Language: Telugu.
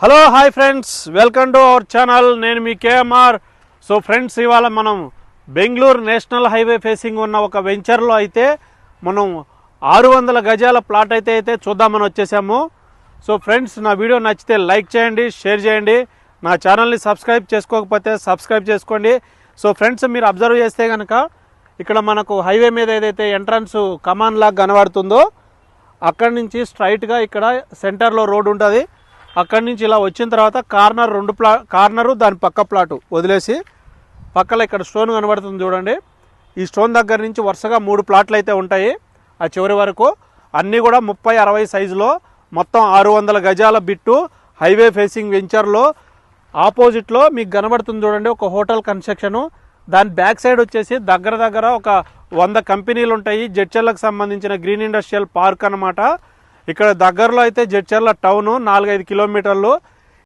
Hello hi friends welcome to our channel నేను మీ కేఎంఆర్. సో ఫ్రెండ్స్ ఇవాళ మనం బెంగళూరు నేషనల్ హైవే ఫేసింగ్ ఉన్న ఒక వెంచర్లో అయితే మనం ఆరు వందల గజాల ప్లాట్ అయితే అయితే చూద్దామని వచ్చేసాము. సో ఫ్రెండ్స్ నా వీడియో నచ్చితే లైక్ చేయండి షేర్ చేయండి. నా ఛానల్ని సబ్స్క్రైబ్ చేసుకోకపోతే సబ్స్క్రైబ్ చేసుకోండి. సో ఫ్రెండ్స్ మీరు అబ్జర్వ్ చేస్తే కనుక ఇక్కడ మనకు హైవే మీద ఏదైతే ఎంట్రన్స్ కమాన్ లాగా కనబడుతుందో అక్కడి నుంచి స్ట్రైట్గా ఇక్కడ సెంటర్లో రోడ్ ఉంటుంది. అక్కడి నుంచి ఇలా వచ్చిన తర్వాత కార్నర్ రెండు ప్లా కార్నరు దాని పక్క ప్లాటు వదిలేసి పక్కన ఇక్కడ స్టోన్ కనబడుతుంది చూడండి. ఈ స్టోన్ దగ్గర నుంచి వరుసగా మూడు ప్లాట్లు అయితే ఉంటాయి. ఆ చివరి వరకు అన్నీ కూడా ముప్పై అరవై సైజులో మొత్తం ఆరు వందల గజాల బిట్టు హైవే ఫేసింగ్ వెంచర్లో ఆపోజిట్లో మీకు కనబడుతుంది చూడండి ఒక హోటల్ కన్స్ట్రక్షను. దాని బ్యాక్ సైడ్ వచ్చేసి దగ్గర దగ్గర ఒక వంద కంపెనీలు ఉంటాయి జడ్చర్లకు సంబంధించిన గ్రీన్ ఇండస్ట్రియల్ పార్క్ అన్నమాట. ఇక్కడ దగ్గరలో అయితే జడ్చర్ల టౌన్ నాలుగైదు కిలోమీటర్లు.